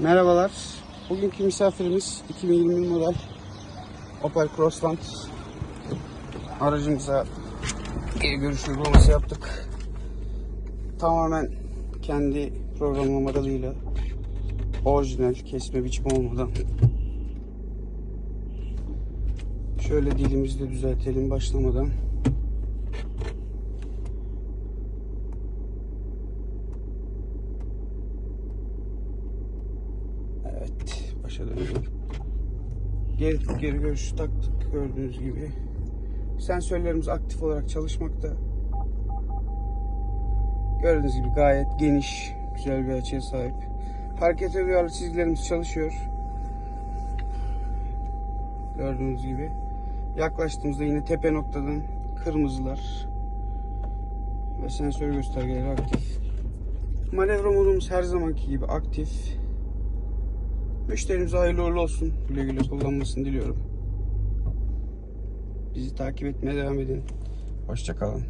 Merhabalar. Bugünkü misafirimiz 2020 model Opel Crossland. Aracımıza geri görüş uygulaması yaptık. Tamamen kendi programlamalarıyla orijinal kesme biçim olmadan şöyle dilimizi de düzeltelim başlamadan. Evet, başa dönelim. Geri, geri görüşü taktık gördüğünüz gibi. Sensörlerimiz aktif olarak çalışmakta. Gördüğünüz gibi gayet geniş, güzel bir açıya sahip. Harekete duyarlı çizgilerimiz çalışıyor. Gördüğünüz gibi. Yaklaştığımızda yine tepe noktadan kırmızılar ve sensör göstergeleri aktif. Manevra modumuz her zamanki gibi aktif. Müşterimize hayırlı uğurlu olsun. Güle güle kullanmasını diliyorum. Bizi takip etmeye devam edin. Hoşçakalın.